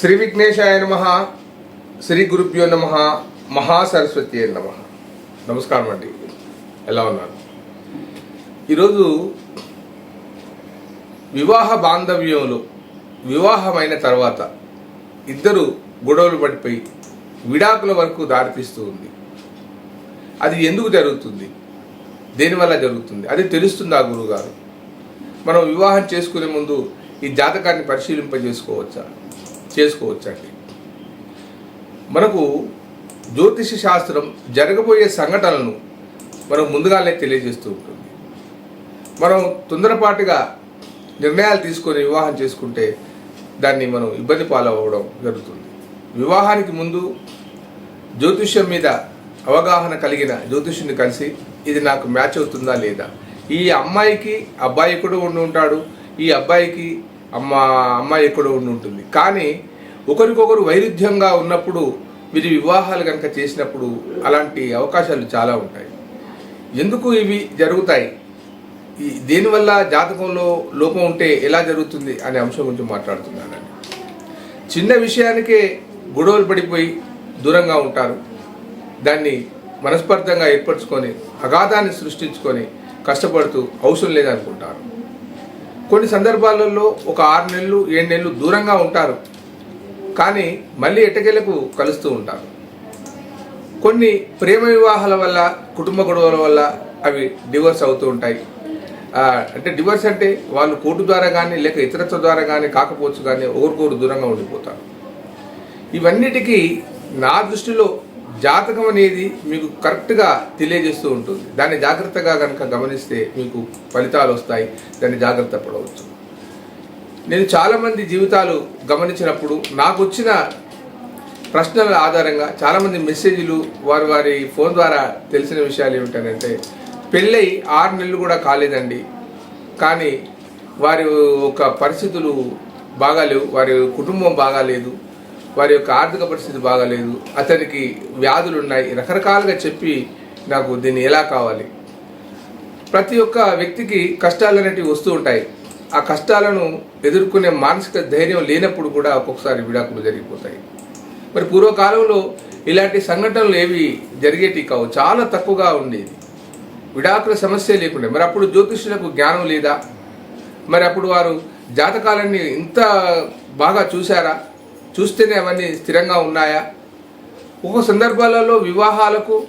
శ్రీ విఘ్నేశాయ నమ శ్రీ గురుభ్యో నమ మహాసరస్వతి నమ. నమస్కారం అండి. ఎలా ఉన్నారు? ఈరోజు వివాహ బాంధవ్యంలో వివాహమైన తర్వాత ఇద్దరు గొడవలు పడిపోయి విడాకుల వరకు దారితీస్తూ ఉంది. అది ఎందుకు జరుగుతుంది? దేనివల్ల జరుగుతుంది? అది తెలుస్తుంది ఆ గురువుగారు మనం వివాహం చేసుకునే ముందు ఈ జాతకాన్ని పరిశీలింపజేసుకోవచ్చా? చేసుకోవచ్చండి. మనకు జ్యోతిష శాస్త్రం జరగబోయే సంఘటనలను మనం ముందుగానే తెలియజేస్తూ ఉంటుంది. మనం తొందరపాటుగా నిర్ణయాలు తీసుకొని వివాహం చేసుకుంటే దాన్ని మనం ఇబ్బంది పాలవడం జరుగుతుంది. వివాహానికి ముందు జ్యోతిష్యం మీద అవగాహన కలిగిన జ్యోతిష్యుని కలిసి ఇది నాకు మ్యాచ్ అవుతుందా లేదా? ఈ అమ్మాయికి అబ్బాయి ఎక్కడో ఉండి ఉంటాడు ఈ అబ్బాయికి అమ్మ అమ్మాయి ఎక్కడో ఉండి ఉంటుంది. కానీ ఒకరికొకరు వైరుధ్యంగా ఉన్నప్పుడు మీరు వివాహాలు కనుక చేసినప్పుడు అలాంటి అవకాశాలు చాలా ఉంటాయి. ఎందుకు ఇవి జరుగుతాయి? ఈ దేనివల్ల జాతకంలో లోపం ఉంటే ఎలా జరుగుతుంది అనే అంశం గురించి మాట్లాడుతున్నానండి. చిన్న విషయానికే గొడవలు పడిపోయి దూరంగా ఉంటారు. దాన్ని మనస్పర్ధంగా ఏర్పరచుకొని అగాధాన్ని సృష్టించుకొని కష్టపడుతూ అవసరం లేదనుకుంటారు. కొన్ని సందర్భాలలో ఒక ఆరు నెలలు ఏడు నెలలు దూరంగా ఉంటారు. కానీ మళ్ళీ ఎట్టకేలకు కలుస్తూ ఉంటారు. కొన్ని ప్రేమ వివాహాల వల్ల కుటుంబ గొడవల వల్ల అవి డివోర్స్ అవుతూ ఉంటాయి. అంటే డివోర్స్ అంటే వాళ్ళు కోర్టు ద్వారా కానీ లేక ఇతరత్వ ద్వారా కానీ కాకపోవచ్చు కానీ ఒకరికొకరు దూరంగా ఉండిపోతారు. ఇవన్నిటికీ నా దృష్టిలో జాతకం అనేది మీకు కరెక్ట్గా తెలియజేస్తూ ఉంటుంది. దాన్ని జాగ్రత్తగా కనుక గమనిస్తే మీకు ఫలితాలు వస్తాయి. దాన్ని జాగ్రత్త పడవచ్చు. నేను చాలామంది జీవితాలు గమనించినప్పుడు నాకు వచ్చిన ప్రశ్నల ఆధారంగా చాలామంది మెసేజ్లు వారి వారి ఫోన్ ద్వారా తెలిసిన విషయాలు ఏమిటంటే పెళ్ళై ఆరు నెలలు కూడా కాలేదండి. కానీ వారి యొక్క పరిస్థితులు బాగాలేవు వారి కుటుంబం బాగాలేదు వారి యొక్క ఆర్థిక పరిస్థితి బాగాలేదు అతనికి వ్యాధులు ఉన్నాయి రకరకాలుగా చెప్పి నాకు దీన్ని ఎలా కావాలి? ప్రతి ఒక్క వ్యక్తికి కష్టాలు అనేటివి వస్తూ ఉంటాయి. ఆ కష్టాలను ఎదుర్కొనే మానసిక ధైర్యం లేనప్పుడు కూడా ఒక్కొక్కసారి విడాకులు జరిగిపోతాయి. మరి పూర్వకాలంలో ఇలాంటి సంఘటనలు ఏవి జరిగేటి కావు. చాలా తక్కువగా ఉండేది విడాకుల సమస్య లేకుండా. మరి అప్పుడు జ్యోతిష్యులకు జ్ఞానం లేదా? మరి అప్పుడు వారు జాతకాలన్నీ ఇంత బాగా చూశారా? చూస్తేనే అవన్నీ స్థిరంగా ఉన్నాయా? ఒక్కో సందర్భాలలో వివాహాలకు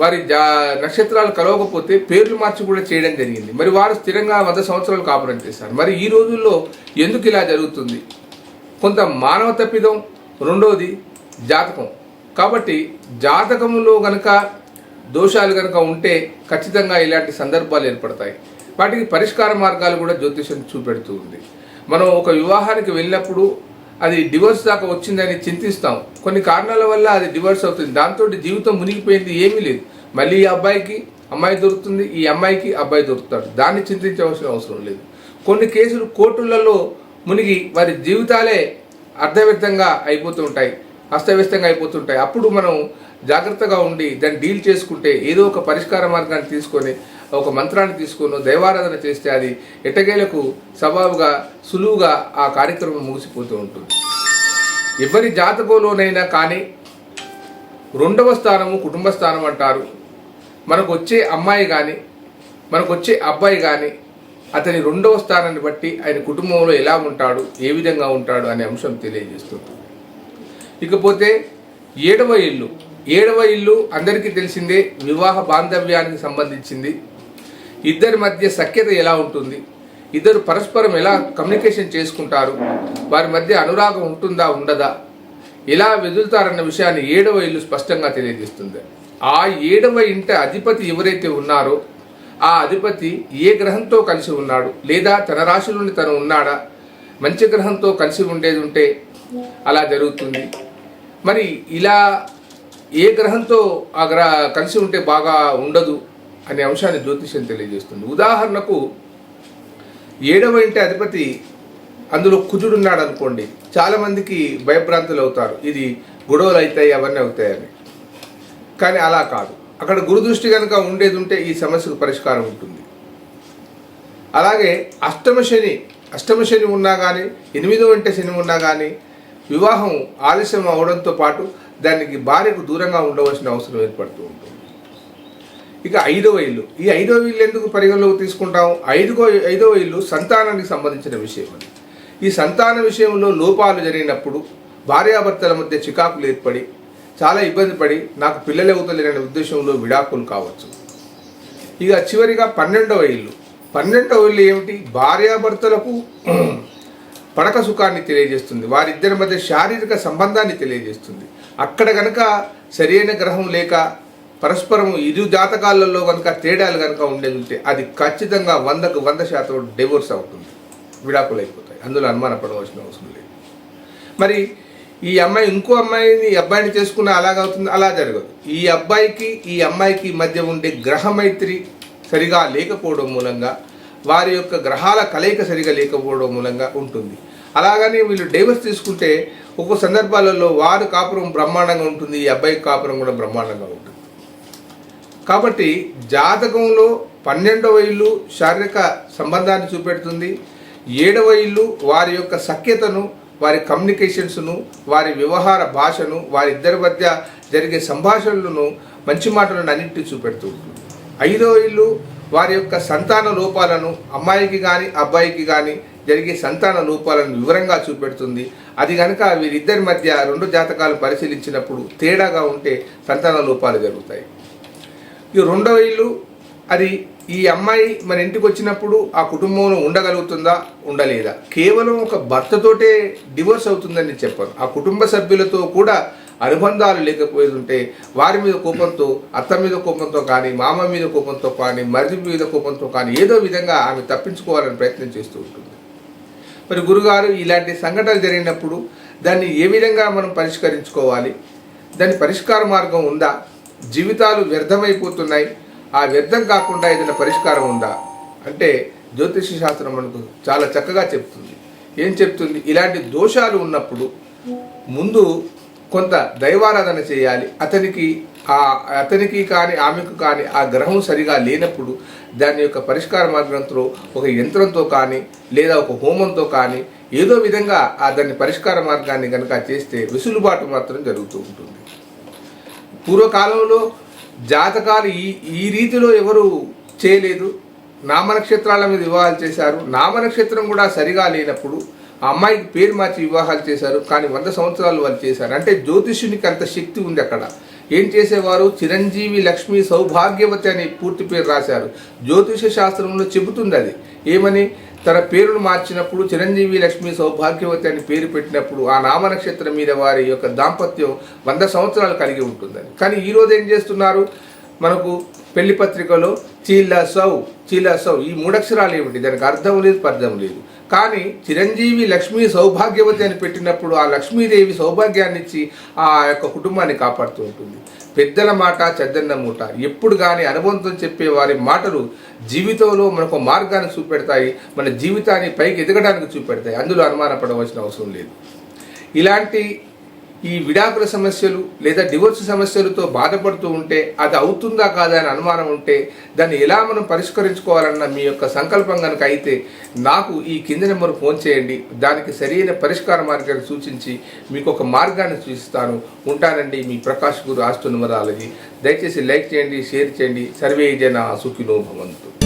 వారి జా నక్షత్రాలు కలవకపోతే పేర్లు మార్చి కూడా చేయడం జరిగింది. మరి వారు స్థిరంగా వంద సంవత్సరాలు కాపురం చేశారు. మరి ఈ రోజుల్లో ఎందుకు ఇలా జరుగుతుంది? కొంత మానవ తప్పిదం రెండవది జాతకం. కాబట్టి జాతకంలో గనక దోషాలు కనుక ఉంటే ఖచ్చితంగా ఇలాంటి సందర్భాలు ఏర్పడతాయి. వాటికి పరిష్కార మార్గాలు కూడా జ్యోతిషం చూపెడుతూ ఉంది. మనం ఒక వివాహానికి వెళ్ళినప్పుడు అది డివోర్స్ దాకా వచ్చిందని చింతిస్తాం. కొన్ని కారణాల వల్ల అది డివోర్స్ అవుతుంది. దాంతో జీవితం మునిగిపోయింది ఏమీ లేదు. మళ్ళీ ఈ అబ్బాయికి అమ్మాయి దొరుకుతుంది. ఈ అమ్మాయికి అబ్బాయి దొరుకుతాడు. దాన్ని చింతించవలసిన అవసరం లేదు. కొన్ని కేసులు కోర్టులలో మునిగి వారి జీవితాలే అర్ధవ్యక్తంగా అయిపోతూ ఉంటాయి అస్తవ్యస్తంగా అయిపోతుంటాయి. అప్పుడు మనం జాగ్రత్తగా ఉండి దాన్ని డీల్ చేసుకుంటే ఏదో ఒక పరిష్కార మార్గాన్ని తీసుకొని ఒక మంత్రాన్ని తీసుకొని దైవారాధన చేస్తే అది ఎటకేలకు సబాబుగా సులువుగా ఆ కార్యక్రమం ముగిసిపోతూ ఉంటుంది. ఎవరి జాతకంలోనైనా కానీ రెండవ స్థానము కుటుంబ స్థానం అంటారు. మనకు వచ్చే అమ్మాయి కానీ మనకు వచ్చే అబ్బాయి కానీ అతని రెండవ స్థానాన్ని బట్టి ఆయన కుటుంబంలో ఎలా ఉంటాడు ఏ విధంగా ఉంటాడు అనే అంశం తెలియజేస్తుంది. ఇకపోతే ఏడవ ఇల్లు. ఏడవ ఇల్లు అందరికీ తెలిసిందే వివాహ బాంధవ్యానికి సంబంధించింది. ఇద్దరి మధ్య సఖ్యత ఎలా ఉంటుంది? ఇద్దరు పరస్పరం ఎలా కమ్యూనికేషన్ చేసుకుంటారు? వారి మధ్య అనురాగం ఉంటుందా ఉండదా? ఎలా వెదులుతారన్న విషయాన్ని ఏడవ ఇల్లు స్పష్టంగా తెలియజేస్తుంది. ఆ ఏడవ ఇంట అధిపతి ఎవరైతే ఉన్నారో ఆ అధిపతి ఏ గ్రహంతో కలిసి ఉన్నాడు? లేదా తన రాశిలోని తను ఉన్నాడా? మంచి గ్రహంతో కలిసి ఉండేది ఉంటే అలా జరుగుతుంది. మరి ఇలా ఏ గ్రహంతో ఆ గ్రహ కలిసి ఉంటే బాగా ఉండదు? అనే అంశాన్ని జ్యోతిష్యం తెలియజేస్తుంది. ఉదాహరణకు ఏడవ ఇంటి అధిపతి అందులో కుజుడున్నాడు అనుకోండి చాలామందికి భయభ్రాంతులు అవుతారు. ఇది గొడవలు అవుతాయి అవన్నీ అవుతాయని. కానీ అలా కాదు. అక్కడ గురుదృష్టి కనుక ఉండేది ఉంటే ఈ సమస్యకు పరిష్కారం ఉంటుంది. అలాగే అష్టమ శని అష్టమ శని ఉన్నా కానీ ఎనిమిదో ఇంట శని ఉన్నా కానీ వివాహం ఆలస్యం అవడంతో పాటు దానికి భార్యకు దూరంగా ఉండవలసిన అవసరం ఏర్పడుతూ ఉంటుంది. ఇక ఐదవ ఇల్లు. ఈ ఐదవ ఇల్లు ఎందుకు పరిగణలోకి తీసుకుంటాం? ఐదుగో ఐదవ ఇల్లు సంతానానికి సంబంధించిన విషయం అది. ఈ సంతాన విషయంలో లోపాలు జరిగినప్పుడు భార్యాభర్తల మధ్య చికాకులు ఏర్పడి చాలా ఇబ్బంది పడి నాకు పిల్లలు అవుతలేననే ఉద్దేశంలో విడాకులు కావచ్చు. ఇక చివరిగా పన్నెండవ ఇల్లు. పన్నెండవ ఇల్లు ఏమిటి? భార్యాభర్తలకు పడక సుఖాన్ని తెలియజేస్తుంది. వారిద్దరి మధ్య శారీరక సంబంధాన్ని తెలియజేస్తుంది. అక్కడ కనుక సరైన గ్రహం లేక పరస్పరం ఇరు జాతకాలలో కనుక తేడాలు కనుక ఉండేది ఉంటే అది ఖచ్చితంగా వందకు వంద శాతం డివోర్స్ అవుతుంది. విడాకులు అయిపోతాయి అందులో అనుమానపడవలసిన అవసరం లేదు. మరి ఈ అమ్మాయి ఇంకో అమ్మాయిని ఈ అబ్బాయిని చేసుకున్న అలాగవుతుంది అలా జరగదు. ఈ అబ్బాయికి ఈ అమ్మాయికి మధ్య ఉండే గ్రహమైత్రి సరిగా లేకపోవడం మూలంగా వారి యొక్క గ్రహాల కలయిక సరిగా లేకపోవడం మూలంగా ఉంటుంది. అలాగని వీళ్ళు డైవర్స్ తీసుకుంటే ఒక్కో సందర్భాలలో వారి కాపురం బ్రహ్మాండంగా ఉంటుంది ఈ అబ్బాయి కాపురం కూడా బ్రహ్మాండంగా ఉంటుంది. కాబట్టి జాతకంలో పన్నెండవ ఇల్లు శారీరక సంబంధాన్ని చూపెడుతుంది. ఏడవ ఇల్లు వారి యొక్క సఖ్యతను వారి కమ్యూనికేషన్స్ను వారి వ్యవహార భాషను వారి ఇద్దరి మధ్య జరిగే సంభాషణలను మంచి మాటలను అన్నింటినీ చూపెడుతూ ఐదవ ఇల్లు వారి యొక్క సంతాన లోపాలను అమ్మాయికి కానీ అబ్బాయికి కానీ జరిగే సంతాన లోపాలను వివరంగా చూపెడుతుంది. అది కనుక వీరిద్దరి మధ్య రెండు జాతకాలు పరిశీలించినప్పుడు తేడాగా ఉంటే సంతాన లోపాలు జరుగుతాయి. ఈ రెండవ ఇల్లు అది ఈ అమ్మాయి మన ఇంటికి వచ్చినప్పుడు ఆ కుటుంబంలో ఉండగలుగుతుందా ఉండలేదా? కేవలం ఒక భర్తతోటే డివోర్స్ అవుతుందని చెప్పాను. ఆ కుటుంబ సభ్యులతో కూడా అనుబంధాలు లేకపోయి ఉంటే వారి మీద కోపంతో అత్త మీద కోపంతో కానీ మామ మీద కోపంతో కానీ మరిది మీద కోపంతో కానీ ఏదో విధంగా ఆమె తప్పించుకోవాలని ప్రయత్నం చేస్తూ ఉంటుంది. మరి గురుగారు ఇలాంటి సంఘటనలు జరిగినప్పుడు దాన్ని ఏ విధంగా మనం పరిష్కరించుకోవాలి? దాని పరిష్కార మార్గం ఉందా? జీవితాలు వ్యర్థమైపోతున్నాయి. ఆ వ్యర్థం కాకుండా ఏదైనా పరిష్కారం ఉందా? అంటే జ్యోతిష శాస్త్రం మనకు చాలా చక్కగా చెప్తుంది. ఏం చెప్తుంది? ఇలాంటి దోషాలు ఉన్నప్పుడు ముందు కొంత దైవారాధన చేయాలి. అతనికి ఆ అతనికి కానీ ఆమెకు కానీ ఆ గ్రహం సరిగా లేనప్పుడు దాని యొక్క పరిష్కార మార్గంతో ఒక యంత్రంతో కానీ లేదా ఒక హోమంతో కానీ ఏదో విధంగా ఆ దాన్ని పరిష్కార మార్గాన్ని కనుక చేస్తే వెసులుబాటు మాత్రం జరుగుతూ ఉంటుంది. పూర్వకాలంలో జాతకాలు ఈ ఈ రీతిలో ఎవరు చేయలేదు. నామనక్షత్రాల మీద వివాహాలు చేశారు. నామనక్షత్రం కూడా సరిగా లేనప్పుడు ఆ అమ్మాయికి పేరు మార్చి వివాహాలు చేశారు. కానీ వంద సంవత్సరాలు వాళ్ళు చేశారు. అంటే జ్యోతిష్యునికి అంత శక్తి ఉంది అక్కడ. ఏం చేసేవారు? చిరంజీవి లక్ష్మి సౌభాగ్యవతి అని పూర్తి పేరు రాశారు. జ్యోతిష శాస్త్రంలో చెబుతుంది అది. ఏమని? తన పేరును మార్చినప్పుడు చిరంజీవి లక్ష్మి సౌభాగ్యవతి అని పేరు పెట్టినప్పుడు ఆ నామ నక్షత్రం మీద వారి యొక్క దాంపత్యం వంద సంవత్సరాలు కలిగి ఉంటుందని. కానీ ఈరోజు ఏం చేస్తున్నారు? మనకు పెళ్ళి పత్రికలో చీల సౌ చీల సౌ ఈ మూడక్షరాలు ఏమిటి? దానికి అర్థం లేదు పర్థం లేదు. కానీ చిరంజీవి లక్ష్మీ సౌభాగ్యవతి అని పెట్టినప్పుడు ఆ లక్ష్మీదేవి సౌభాగ్యాన్ని ఇచ్చి ఆ యొక్క కుటుంబాన్ని కాపాడుతూ ఉంటుంది. పెద్దల మాట చెద్దన్న మూట. ఎప్పుడు కానీ అనుభవంతో చెప్పే వారి మాటలు జీవితంలో మనకు మార్గాన్ని చూపెడతాయి మన జీవితాన్ని పైకి ఎదగడానికి చూపెడతాయి. అందులో అనుమానపడవలసిన అవసరం లేదు. ఇలాంటి ఈ విడాకుల సమస్యలు లేదా డివోర్స్ సమస్యలతో బాధపడుతూ ఉంటే అది అవుతుందా కాదా అని అనుమానం ఉంటే దాన్ని ఎలా మనం పరిష్కరించుకోవాలన్న మీ యొక్క సంకల్పం కనుక అయితే నాకు ఈ కింది నెంబర్ ఫోన్ చేయండి. దానికి సరైన పరిష్కార మార్గాన్ని సూచించి మీకు ఒక మార్గాన్ని సూచిస్తాను. ఉంటానండి మీ ప్రకాష్ గురు ఆస్ట్రోనుమరాలజీ దయచేసి లైక్ చేయండి షేర్ చేయండి. సర్వే జన సుఖినో భవంతు.